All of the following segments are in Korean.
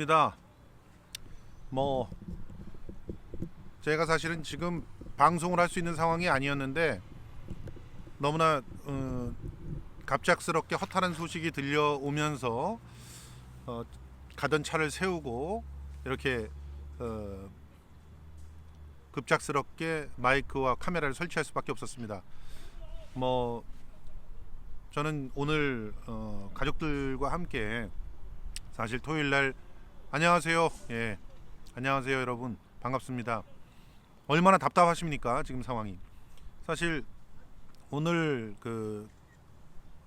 반갑습니다. 뭐 제가 사실은 지금 방송을 할 수 있는 상황이 아니었는데 너무나 어, 갑작스럽게 허탈한 소식이 들려오면서 어, 가던 차를 세우고 이렇게 어, 급작스럽게 마이크와 카메라를 설치할 수밖에 없었습니다. 뭐 저는 오늘 어, 가족들과 함께 사실 토요일 날 안녕하세요. 예. 안녕하세요, 여러분. 반갑습니다. 얼마나 답답하십니까? 지금 상황이. 사실 오늘 그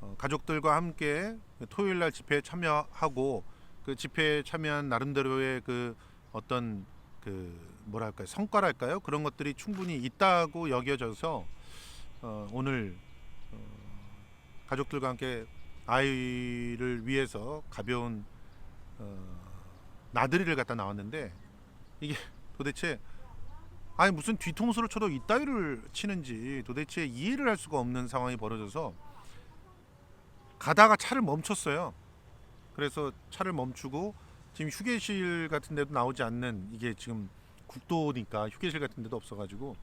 어, 가족들과 함께 토요일 날 집회에 참여하고 그 집회에 참여한 나름대로의 그 어떤 그 뭐랄까요? 성과랄까요? 그런 것들이 충분히 있다고 여겨져서 어, 오늘 어, 가족들과 함께 아이를 위해서 가벼운 어, 나들이를 갖다 나왔는데 이게 도대체 아니 무슨 뒤통수를 쳐도 이따위를 치는지 도대체 이해를 할 수가 없는 상황이 벌어져서 가다가 차를 멈췄어요. 그래서 차를 멈추고 지금 휴게실 같은 데도 나오지 않는 이게 지금 국도니까 휴게실 같은 데도 없어가지고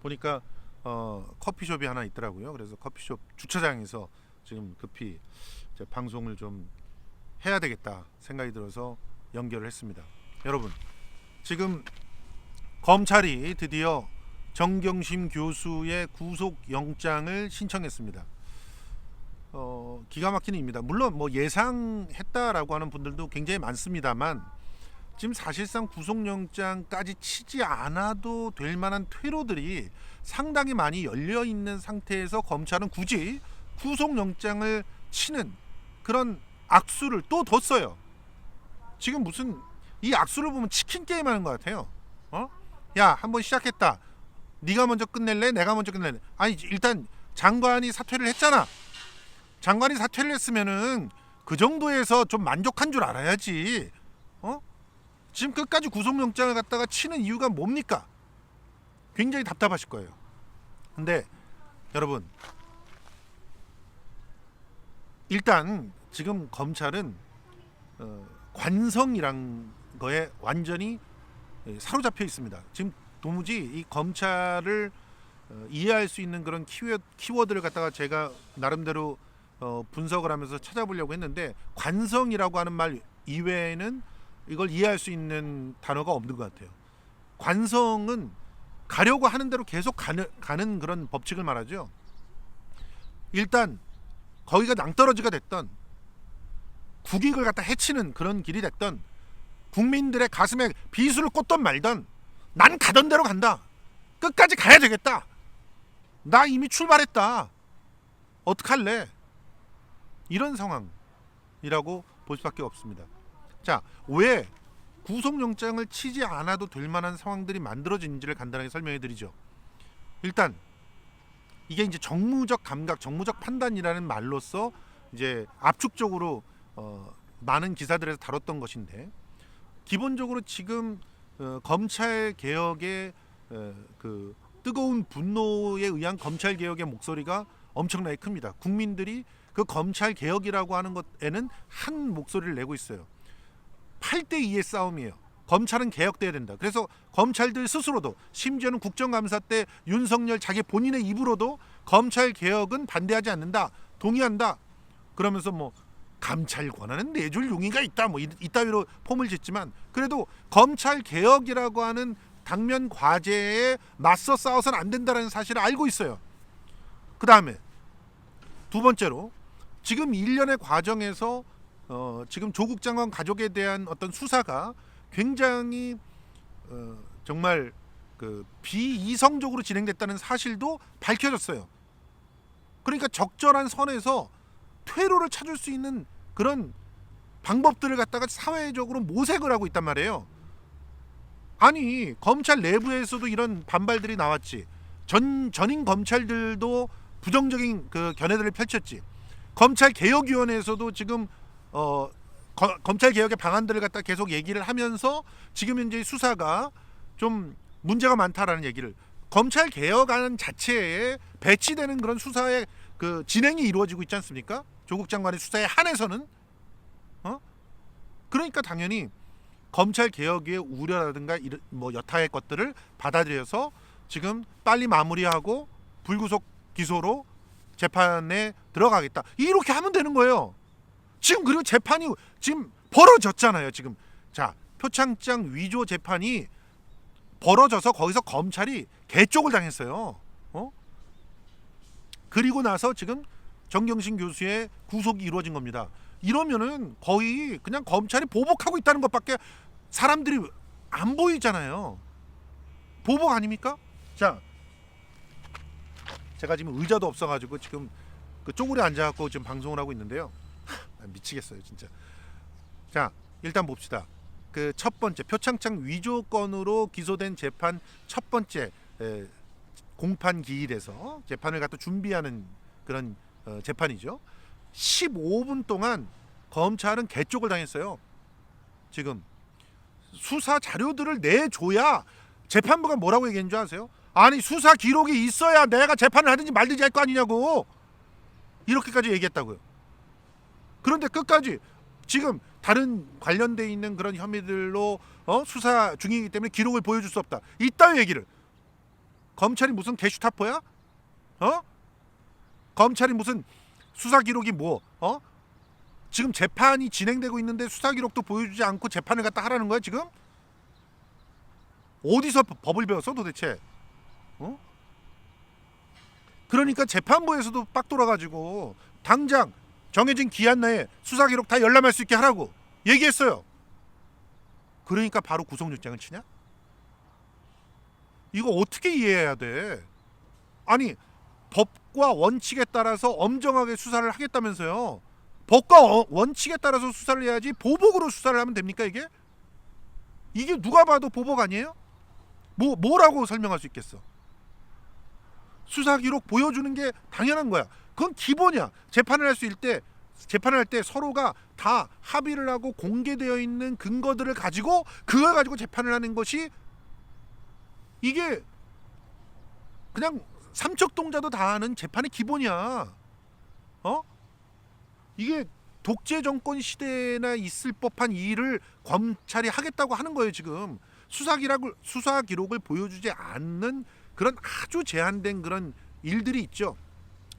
보니까 어, 커피숍이 하나 있더라고요. 그래서 커피숍 주차장에서 지금 급히 방송을 좀 해야 되겠다 생각이 들어서 연결을 했습니다. 여러분 지금 검찰이 드디어 정경심 교수의 구속 영장을 신청했습니다. 어, 기가 막히는 일입니다. 물론 뭐 예상했다라고 하는 분들도 굉장히 많습니다만 지금 사실상 구속영장까지 치지 않아도 될 만한 퇴로들이 상당히 많이 열려 있는 상태에서 검찰은 굳이 구속영장을 치는 그런 악수를 또 뒀어요. 지금 무슨 이 악수를 보면 치킨 게임 하는 것 같아요. 어? 야, 한번 시작했다. 네가 먼저 끝낼래? 내가 먼저 끝낼래? 아니, 일단 장관이 사퇴를 했잖아. 장관이 사퇴를 했으면은 그 정도에서 좀 만족한 줄 알아야지. 어? 지금 끝까지 구속영장을 갖다가 치는 이유가 뭡니까? 굉장히 답답하실 거예요. 근데 여러분 일단 지금 검찰은 어, 관성이란 거에 완전히 예, 사로잡혀 있습니다. 지금 도무지 이 검찰을 어, 이해할 수 있는 그런 키워, 키워드를 갖다가 제가 나름대로 어, 분석을 하면서 찾아보려고 했는데 관성이라고 하는 말 이외에는 이걸 이해할 수 있는 단어가 없는 것 같아요. 관성은 가려고 하는 대로 계속 가는, 가는 그런 법칙을 말하죠. 일단 거기가 낭떠러지가 됐던 국익을 갖다 해치는 그런 길이 됐던 국민들의 가슴에 비수를 꽂던 말던 난 가던 대로 간다. 끝까지 가야 되겠다. 나 이미 출발했다. 어떡할래? 이런 상황이라고 볼 수밖에 없습니다. 자, 왜 구속영장을 치지 않아도 될 만한 상황들이 만들어진지를 간단하게 설명해 드리죠. 일단 이게 이제 정무적 감각, 정무적 판단이라는 말로서 이제 압축적으로 어, 많은 기사들에서 다뤘던 것인데 기본적으로 지금 어, 검찰 개혁의 어, 그 뜨거운 분노에 의한 검찰 개혁의 목소리가 엄청나게 큽니다. 국민들이 그 검찰 개혁이라고 하는 것에는 한 목소리를 내고 있어요. 8대 2의 싸움이에요. 검찰은 개혁돼야 된다. 그래서 검찰들 스스로도 심지어는 국정감사 때 윤석열 자기 본인의 입으로도 검찰 개혁은 반대하지 않는다. 동의한다. 그러면서 뭐 감찰 권한은 내줄 용의가 있다. 뭐 이- 이따위로 폼을 짓지만 그래도 검찰 개혁이라고 하는 당면 과제에 맞서 싸워서는 안 된다는 사실을 알고 있어요. 그 다음에 두 번째로 지금 일련의 과정에서 어, 지금 조국 장관 가족에 대한 어떤 수사가 굉장히 어, 정말 그 비이성적으로 진행됐다는 사실도 밝혀졌어요. 그러니까 적절한 선에서 퇴로를 찾을 수 있는 그런 방법들을 갖다가 사회적으로 모색을 하고 있단 말이에요. 아니 검찰 내부에서도 이런 반발들이 나왔지. 전 전임 검찰들도 부정적인 그 견해들을 펼쳤지. 검찰 개혁위원회에서도 지금 어 거- 검찰 개혁의 방안들을 갖다 계속 얘기를 하면서 지금 현재 수사가 좀 문제가 많다라는 얘기를 검찰 개혁안 자체에 배치되는 그런 수사의 그 진행이 이루어지고 있지 않습니까? 조국 장관의 수사에 한해서는 어? 그러니까 당연히 검찰 개혁의 우려라든가 뭐 여타의 것들을 받아들여서 지금 빨리 마무리하고 불구속 기소로 재판에 들어가겠다. 이렇게 하면 되는 거예요. 지금 그리고 재판이 지금 벌어졌잖아요. 지금 자 표창장 위조 재판이 벌어져서 거기서 검찰이 개쪽을 당했어요. 어? 그리고 나서 지금 정경심 교수의 구속이 이루어진 겁니다. 이러면은 거의 그냥 검찰이 보복하고 있다는 것밖에 사람들이 안 보이잖아요. 보복 아닙니까? 자, 제가 지금 의자도 없어가지고 지금 그 쪼그려 앉아갖고 지금 방송을 하고 있는데요. 아, 미치겠어요, 진짜. 자, 일단 봅시다. 그 첫 번째 표창장 위조 건으로 기소된 재판 첫 번째 에, 공판 기일에서 재판을 갖다 준비하는 그런 어, 재판이죠. 15분 동안 검찰은 개쪽을 당했어요. 지금 수사 자료들을 내줘야 재판부가 뭐라고 줄 아세요? 아니 수사 기록이 있어야 내가 재판을 하든지 말든지 할 거 아니냐고 이렇게까지 얘기했다고요. 그런데 끝까지 지금 다른 관련돼 있는 그런 혐의들로 어? 수사 중이기 때문에 기록을 보여줄 수 없다. 이따위 얘기를 검찰이 무슨 개슈타포야? 어? 검찰이 무슨 수사 기록이 뭐? 어? 지금 재판이 진행되고 있는데 수사 기록도 보여주지 않고 재판을 갖다 하라는 거야 지금? 어디서 법- 법을 배웠어 도대체? 어? 그러니까 재판부에서도 빡 돌아가지고 당장 정해진 기한 내에 수사 기록 다 열람할 수 있게 하라고 얘기했어요. 그러니까 바로 구속영장을 치냐? 이거 어떻게 이해해야 돼? 아니 법과 원칙에 따라서 엄정하게 수사를 하겠다면서요. 법과 어- 원칙에 따라서 수사를 해야지 보복으로 수사를 하면 됩니까 이게? 이게 누가 봐도 보복 아니에요? 뭐 뭐라고 설명할 수 있겠어? 수사 기록 보여주는 게 당연한 거야. 그건 기본이야. 재판을 할 수 있을 때 재판을 할 때 서로가 다 합의를 하고 공개되어 있는 근거들을 가지고 그걸 가지고 재판을 하는 것이 이게 그냥 삼척동자도 다 하는 재판의 기본이야. 어? 이게 독재 정권 시대나 있을 법한 일을 검찰이 하겠다고 하는 거예요 지금 수사 기록을 수사 기록을 보여주지 않는 그런 아주 제한된 그런 일들이 있죠.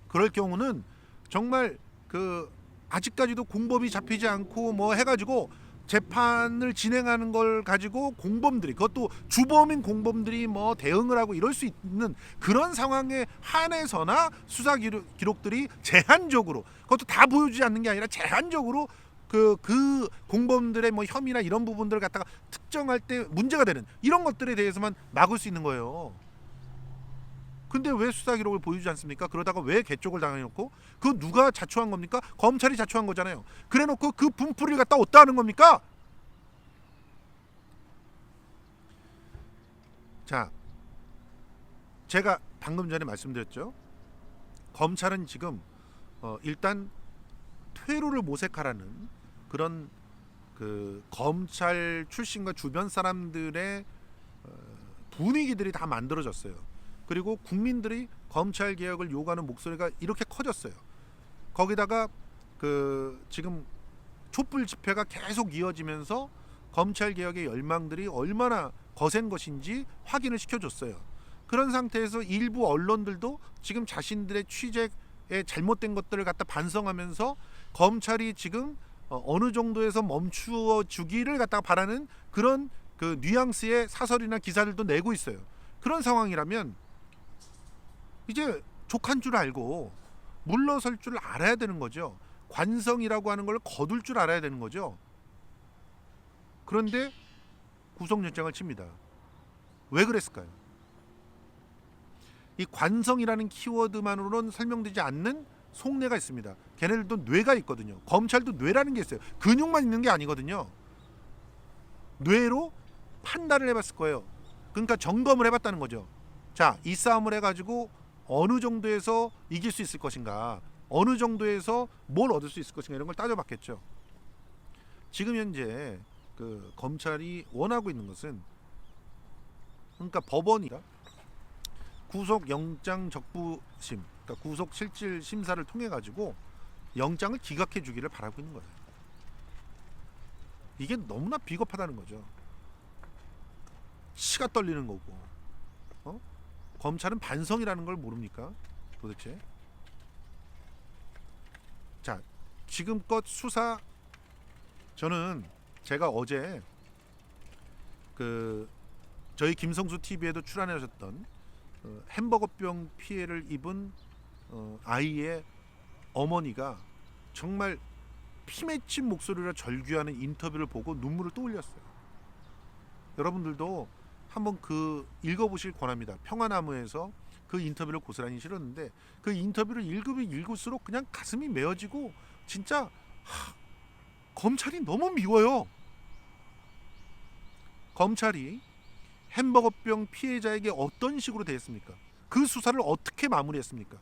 그럴 경우는 정말 그 아직까지도 공범이 잡히지 않고 뭐 해가지고 재판을 진행하는 걸 가지고 공범들이 그것도 주범인 공범들이 뭐 대응을 하고 이럴 수 있는 그런 상황에 한해서나 수사 기록, 기록 들이 제한적으로 그것도 다 보여주지 않는 게 아니라 제한적으로 그, 그 공범들의 뭐 혐의나 이런 부분들을 갖다가 특정할 때 문제가 되는 이런 것들에 대해서만 막을 수 있는 거예요. 근데 왜 수사 기록을 보여주지 않습니까? 그러다가 왜 개쪽을 당해놓고 그 누가 자초한 겁니까? 검찰이 자초한 거잖아요. 그래놓고 그 분풀이를 갖다 어디다 하는 겁니까? 자, 제가 방금 전에 말씀드렸죠. 검찰은 지금 어, 일단 퇴로를 모색하라는 그런 그 검찰 출신과 주변 사람들의 어, 분위기들이 다 만들어졌어요. 그리고 국민들이 검찰 개혁을 요구하는 목소리가 이렇게 커졌어요. 거기다가 그 지금 촛불 집회가 계속 이어지면서 검찰 개혁의 열망들이 얼마나 거센 것인지 확인을 시켜줬어요. 그런 상태에서 일부 언론들도 지금 자신들의 취재에 잘못된 것들을 갖다 반성하면서 검찰이 지금 어, 어느 정도에서 멈추어 주기를 갖다가 바라는 그런 그 뉘앙스의 사설이나 기사들도 내고 있어요. 그런 상황이라면 이제 족한 줄 알고 물러설 줄 알아야 되는 거죠. 관성이라고 하는 걸 거둘 줄 알아야 되는 거죠. 그런데 구속영장을 칩니다. 왜 그랬을까요? 이 관성이라는 키워드만으로는 설명되지 않는 속내가 있습니다. 걔네들도 뇌가 있거든요. 검찰도 뇌라는 게 있어요. 근육만 있는 게 아니거든요. 뇌로 판단을 해봤을 거예요. 그러니까 점검을 해봤다는 거죠. 자, 이 싸움을 해가지고 어느 정도에서 이길 수 있을 것인가, 어느 정도에서 뭘 얻을 수 있을 것인가 이런 걸 따져봤겠죠. 지금 현재 그 검찰이 원하고 있는 것은 그러니까 법원이 구속 영장 적부심, 그러니까 구속 실질 심사를 통해 가지고 영장을 기각해 주기를 바라고 있는 거예요. 이게 너무나 비겁하다는 거죠. 치가 떨리는 거고. 어? 검찰은 반성이라는 걸 모릅니까? 도대체. 자, 지금껏 수사 저는 제가 어제 그 저희 김성수 TV에도 출연하셨던 어, 햄버거병 피해를 입은 어, 아이의 어머니가 정말 피 맺힌 목소리로 절규하는 인터뷰를 보고 눈물을 또 흘렸어요. 여러분들도 한번 그 읽어보실 권합니다. 평화나무에서 그 인터뷰를 고스란히 실었는데 그 인터뷰를 읽으면 읽을수록 그냥 가슴이 메어지고 진짜 하, 검찰이 너무 미워요. 검찰이 햄버거병 피해자에게 어떤 식으로 대했습니까? 그 수사를 어떻게 마무리했습니까?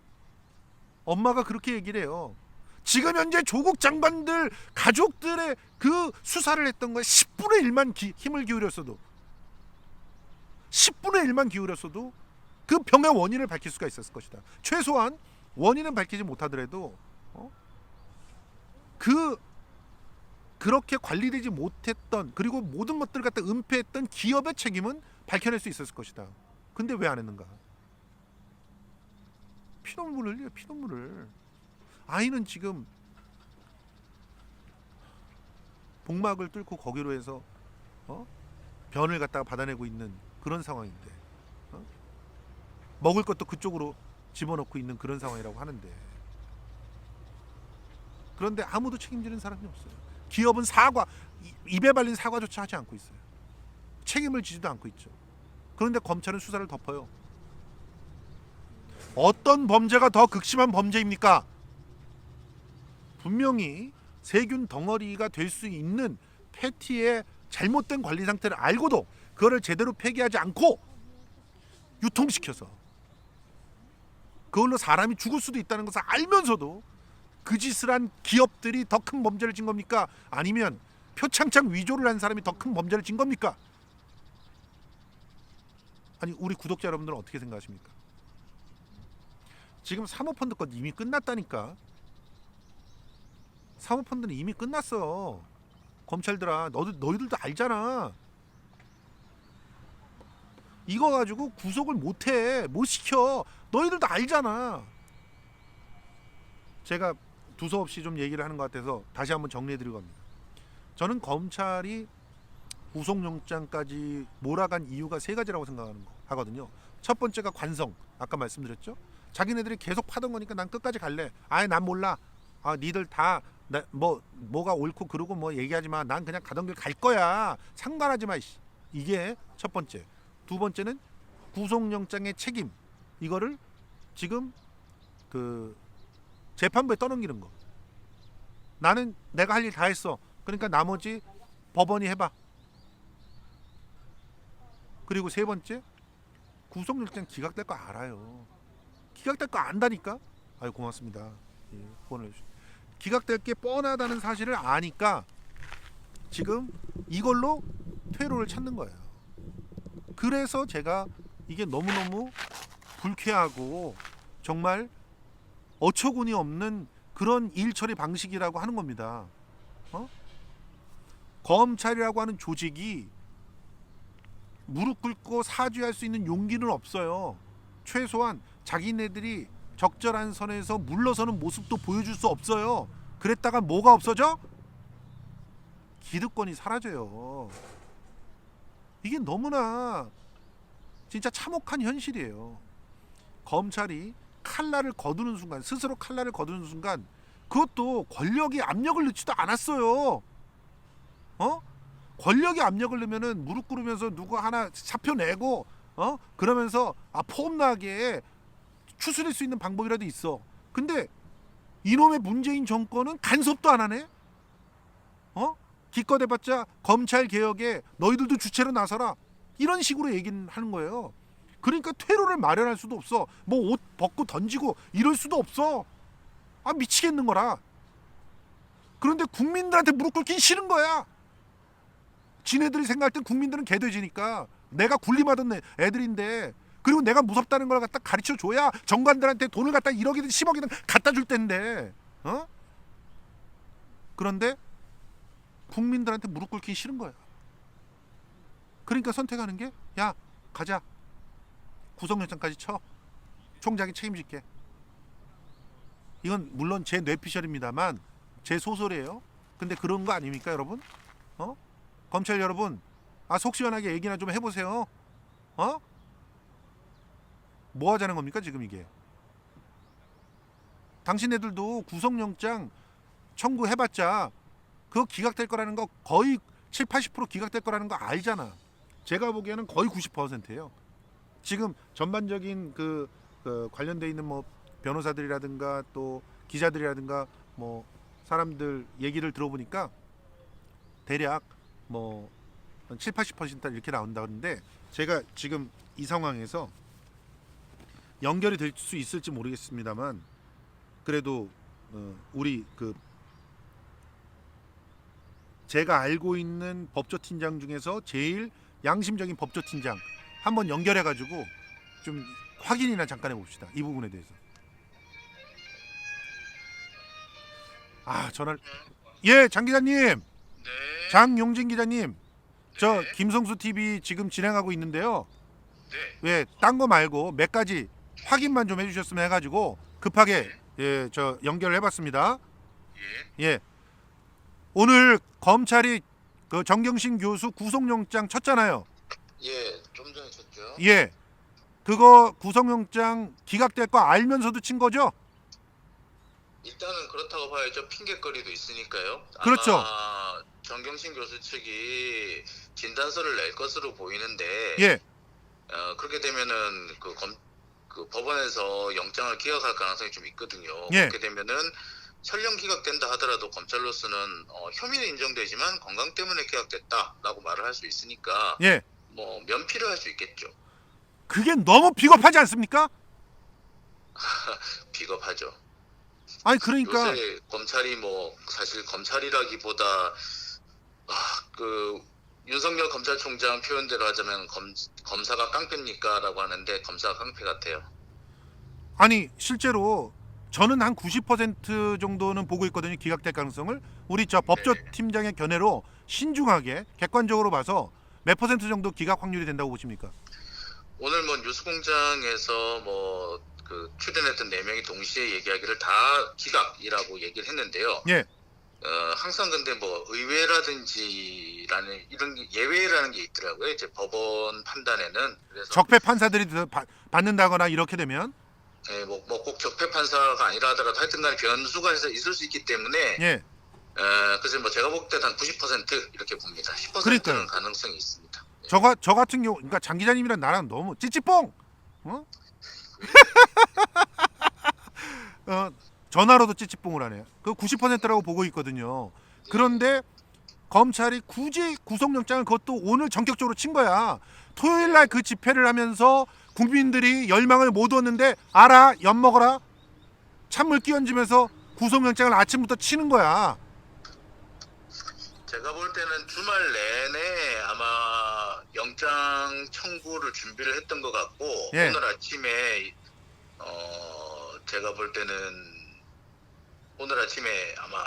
엄마가 그렇게 얘기를 해요. 지금 현재 조국 장관들 가족들의 그 수사를 했던 거에 10분의 1만 기, 힘을 기울였어도 10분의 1만 기울였어도 그 병의 원인을 밝힐 수가 있었을 것이다. 최소한 원인은 밝히지 못하더라도 어? 그 그렇게 관리되지 못했던 그리고 모든 것들을 갖다 은폐했던 기업의 책임은 밝혀낼 수 있었을 것이다. 근데 왜 안 했는가? 피눈물을 흘려요. 피눈물을. 아이는 지금 복막을 뚫고 거기로 해서 어? 변을 갖다가 받아내고 있는 그런 상황인데 어? 먹을 것도 그쪽으로 집어넣고 있는 그런 상황이라고 하는데 그런데 아무도 책임지는 사람이 없어요. 기업은 사과 이- 입에 발린 사과조차 하지 않고 있어요. 책임을 지지도 않고 있죠. 그런데 검찰은 수사를 덮어요. 어떤 범죄가 더 극심한 범죄입니까? 분명히 세균 덩어리가 될 수 있는 패티의 잘못된 관리 상태를 알고도 그거를 제대로 폐기하지 않고 유통시켜서 그걸로 사람이 죽을 수도 있다는 것을 알면서도 그 짓을 한 기업들이 더 큰 범죄를 진 겁니까? 아니면 표창장 위조를 한 사람이 더 큰 범죄를 진 겁니까? 아니 우리 구독자 여러분들은 어떻게 생각하십니까? 지금 사모펀드 건 이미 끝났다니까. 사모펀드는 이미 끝났어. 검찰들아, 너들 너희들도 알잖아. 이거 가지고 구속을 못해, 못 시켜. 너희들도 알잖아. 제가 두서없이 좀 얘기를 하는 것 같아서 다시 한번 정리해드리고 갑니다. 저는 검찰이 구속영장까지 몰아간 이유가 세 가지라고 생각하는 거 하거든요. 첫 번째가 관성. 아까 말씀드렸죠. 자기네들이 계속 파던 거니까 난 끝까지 갈래. 아예 난 몰라. 아 니들 다 뭐 뭐가 옳고 그르고 뭐 얘기하지 마. 난 그냥 가던 길 갈 거야. 상관하지 마. 이게 첫 번째. 두 번째는 구속영장의 책임. 이거를 지금 그 재판부에 떠넘기는 거. 나는 내가 할 일 다 했어. 그러니까 나머지 법원이 해봐. 그리고 세 번째 구속영장 기각될 거 알아요. 기각될 거 안다니까. 아유 고맙습니다. 예, 기각될 게 뻔하다는 사실을 아니까 지금 이걸로 퇴로를 찾는 거예요. 그래서 제가 이게 너무너무 불쾌하고 정말 어처구니 없는 그런 일 처리 방식이라고 하는 겁니다. 어? 검찰이라고 하는 조직이 무릎 꿇고 사죄할 수 있는 용기는 없어요. 최소한 자기네들이 적절한 선에서 물러서는 모습도 보여줄 수 없어요. 그랬다가 뭐가 없어져? 기득권이 사라져요. 이게 너무나 진짜 참혹한 현실이에요. 검찰이 칼날을 거두는 순간, 스스로 칼날을 거두는 순간, 그것도 권력이 압력을 넣지도 않았어요. 어? 권력이 압력을 넣으면은 무릎 꿇으면서 누구 하나 사표 내고, 어? 그러면서 아 폼나게 추스릴 수 있는 방법이라도 있어. 근데 이놈의 문재인 정권은 간섭도 안 하네. 어? 기껏 해봤자 검찰 개혁에 너희들도 주체로 나서라. 이런 식으로 얘기는 하는 거예요. 그러니까 퇴로를 마련할 수도 없어. 뭐 옷 벗고 던지고 이럴 수도 없어. 아 미치겠는 거라. 그런데 국민들한테 무릎 꿇긴 싫은 거야. 지네들이 생각할 땐 국민들은 개돼지니까 내가 군림하던 애- 애들인데 그리고 내가 무섭다는 걸 갖다 가르쳐 줘야 정관들한테 돈을 갖다 1억이든 10억이든 갖다 줄 텐데. 어? 그런데 국민들한테 무릎 꿇기 싫은 거야. 그러니까 선택하는 게 야 가자 구속영장까지 쳐 총장이 책임질게. 이건 물론 제 뇌피셜입니다만 제 소설이에요. 근데 그런 거 아닙니까 여러분? 어? 검찰 여러분 아 속 시원하게 얘기나 좀 해보세요. 어? 뭐 하자는 겁니까 지금 이게? 당신네들도 구속영장 청구해봤자 그거 기각될 거라는 거 거의 7, 80% 기각될 거라는 거 알잖아. 제가 보기에는 거의 90%예요. 지금 전반적인 그, 그 관련돼 있는 뭐 변호사들이라든가 또 기자들이라든가 뭐 사람들 얘기를 들어보니까 대략 뭐 7, 80% 이렇게 나온다는데 제가 지금 이 상황에서 연결이 될 수 있을지 모르겠습니다만 그래도 어, 우리 그 제가 알고 있는 법조팀장 중에서 제일 양심적인 법조팀장 한번 연결해 가지고 좀 확인이나 잠깐 해봅시다 이 부분에 대해서 아 전화를 예 장 기자님 네. 장용진 기자님 저 네. 김성수 TV 지금 진행하고 있는데요 네. 왜딴거 말고 몇 가지 확인만 좀 해주셨으면 해가지고 급하게 예 저 연결을 해봤습니다 예. 예 오늘 검찰이 그 정경심 교수 구속영장 쳤잖아요 예. 좀 전에 쳤죠. 예 그거 구속영장 기각될 거 알면서도 친 거죠 일단은 그렇다고 봐야죠. 핑계거리도 있으니까요. 그렇죠. 아마 정경심 교수 측이 진단서를 낼 것으로 보이는데 예 어, 그렇게 되면은 그, 검, 그 법원에서 영장을 기각할 가능성이 좀 있거든요. 예. 그렇게 되면은 설령 기각된다 하더라도 검찰로서는 어, 혐의는 인정되지만 건강 때문에 기각됐다라고 말을 할 수 있으니까 예. 뭐 면피를 할 수 있겠죠. 그게 너무 비겁하지 않습니까 비겁하죠. 아니 그러니까 요새 검찰이 뭐 사실 검찰이라기보다 아, 그 윤석열 검찰총장 표현대로 하자면 검, 검사가 깡패입니까라고 하는데 검사가 깡패 같아요. 아니 실제로 저는 한 90% 정도는 보고 있거든요 기각될 가능성을 우리 저 법조 네. 팀장의 견해로 신중하게 객관적으로 봐서 몇 퍼센트 정도 기각 확률이 된다고 보십니까? 오늘 뭐 뉴스공장에서 뭐 그 출연했던 네 명이 동시에 얘기하기를 다 기각이라고 얘기를 했는데요. 예. 어, 항상 근데 뭐 의외라든지라는 이런 게 예외라는 게 있더라고요. 이제 법원 판단에는 그래서 적폐 판사들이 더 받- 받는다거나 이렇게 되면 예, 뭐, 뭐꼭 적폐 판사가 아니라 하더라도 하여튼간에 변수가 있어- 있을 수 있기 때문에 예 에, 그래서 뭐 제가 볼 때는 한90% 이렇게 봅니다. 10%는 그러니까요. 가능성이 있습니다. 저, 가, 저 같은 경우 그러니까 장 기자님이랑 나랑 너무 찌찌뽕 어? 어 전화로도 찌찌뽕을 하네요 그 90%라고 보고 있거든요 그런데 검찰이 굳이 구속영장을 그것도 오늘 전격적으로 친 거야 토요일 날 그 집회를 하면서 국민들이 열망을 못 얻는데 알아 엿 먹어라 찬물 끼얹으면서 구속영장을 아침부터 치는 거야 제가 볼 때는 주말 내내 아마 영장 청구를 준비를 했던 것 같고 예. 오늘 아침에 어 제가 볼 때는 오늘 아침에 아마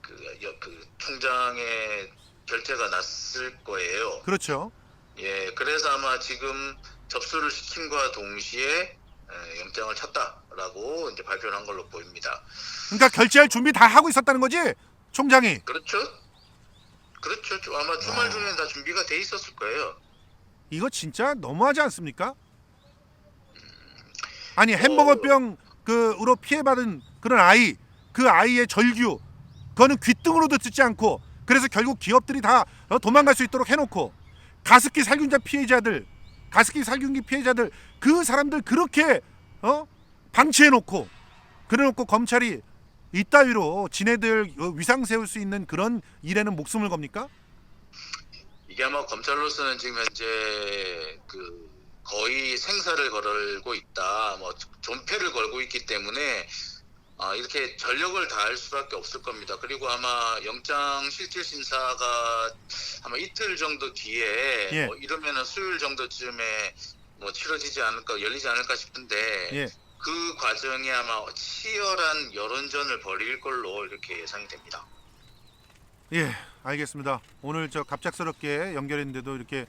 그, 여- 그 총장의 결재가 났을 거예요. 그렇죠 예, 그래서 아마 지금 접수를 시킴과 동시에 에, 영장을 쳤다라고 이제 발표를 한 걸로 보입니다. 그러니까 결제할 준비 다 하고 있었다는 거지 총장이 그렇죠? 그렇죠. 주- 아마 주말 중에 다 준비가 돼 있었을 거예요. 이거 진짜 너무하지 않습니까? 아니 햄버거병 그으로 피해받은 그런 아이 그 아이의 절규 그거는 귓등으로도 듣지 않고 그래서 결국 기업들이 다 어, 도망갈 수 있도록 해놓고 가습기 살균자 피해자들 가습기 살균기 피해자들 그 사람들 그렇게 어 방치해 놓고 그래 놓고 검찰이 이따위로 지네들 어, 위상 세울 수 있는 그런 일에는 목숨을 겁니까? 이게 아마 검찰로서는 지금 현재 그 거의 생사를 걸고 있다, 뭐 존폐를 걸고 있기 때문에 아, 이렇게 전력을 다할 수밖에 없을 겁니다. 그리고 아마 영장 실질 심사가 아마 이틀 정도 뒤에 예. 뭐 이러면은 수요일 정도쯤에 뭐 치러지지 않을까 열리지 않을까 싶은데 예. 그 과정에 아마 치열한 여론전을 벌일 걸로 이렇게 예상이 됩니다. 예, 알겠습니다. 오늘 저 갑작스럽게 연결했는데도 이렇게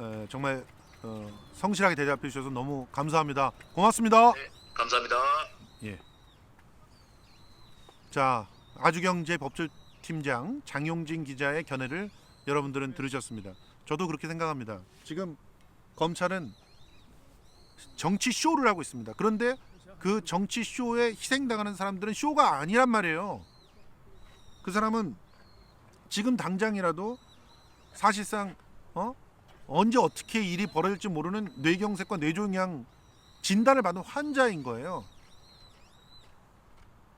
에, 정말 어, 성실하게 대답해 주셔서 너무 감사합니다. 고맙습니다. 네, 감사합니다. 자, 아주경제 법조팀장 장용진 기자의 견해를 여러분들은 들으셨습니다. 저도 그렇게 생각합니다. 지금 검찰은 정치 쇼를 하고 있습니다. 그런데 그 정치 쇼에 희생당하는 사람들은 쇼가 아니란 말이에요. 그 사람은 지금 당장이라도 사실상 어? 언제 어떻게 일이 벌어질지 모르는 뇌경색과 뇌종양 진단을 받은 환자인 거예요.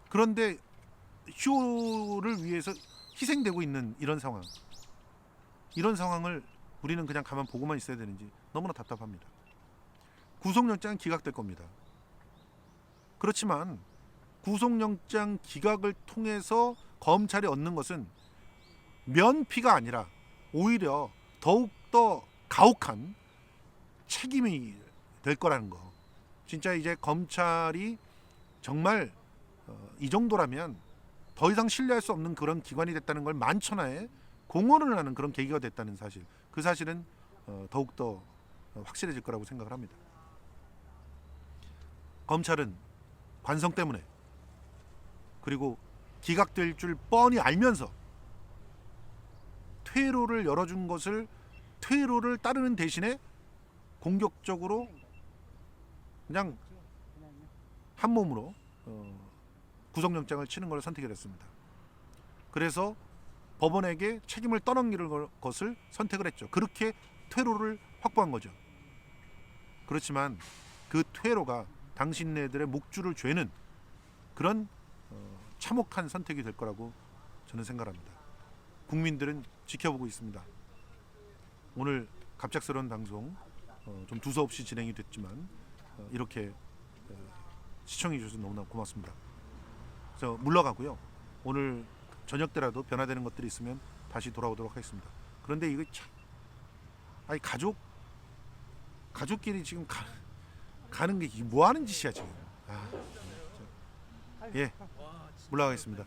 그런데 쇼를 위해서 희생되고 있는 이런 상황. 이런 상황을 우리는 그냥 가만 보고만 있어야 되는지 너무나 답답합니다. 구속영장은 기각될 겁니다. 그렇지만 구속영장 기각을 통해서 검찰이 얻는 것은 면피가 아니라 오히려 더욱더 가혹한 책임이 될 거라는 거. 진짜 이제 검찰이 정말 어, 이 정도라면 더 이상 신뢰할 수 없는 그런 기관이 됐다는 걸 만천하에 공언을 하는 그런 계기가 됐다는 사실. 그 사실은 어, 더욱더 어, 확실해질 거라고 생각을 합니다. 검찰은 관성 때문에 그리고 기각될 줄 뻔히 알면서 퇴로를 열어준 것을 퇴로를 따르는 대신에 공격적으로 그냥 한 몸으로 어, 구속영장을 치는 걸 선택했습니다. 그래서 법원에게 책임을 떠넘기는 걸- 것을 선택을 했죠. 그렇게 퇴로를 확보한 거죠. 그렇지만 그 퇴로가 당신네들의 목줄을 죄는 그런 어, 참혹한 선택이 될 거라고 저는 생각합니다. 국민들은 지켜보고 있습니다. 오늘 갑작스러운 방송 어, 좀 두서없이 진행이 됐지만 어, 이렇게 어, 시청해 주셔서 너무나 고맙습니다. 그래서 물러가고요. 오늘 저녁 때라도 변화되는 것들이 있으면 다시 돌아오도록 하겠습니다. 그런데 이거 참 아니 가족 가족끼리 지금 가, 가는 게 뭐 하는 짓이야 지금. 아. 예 물러가겠습니다.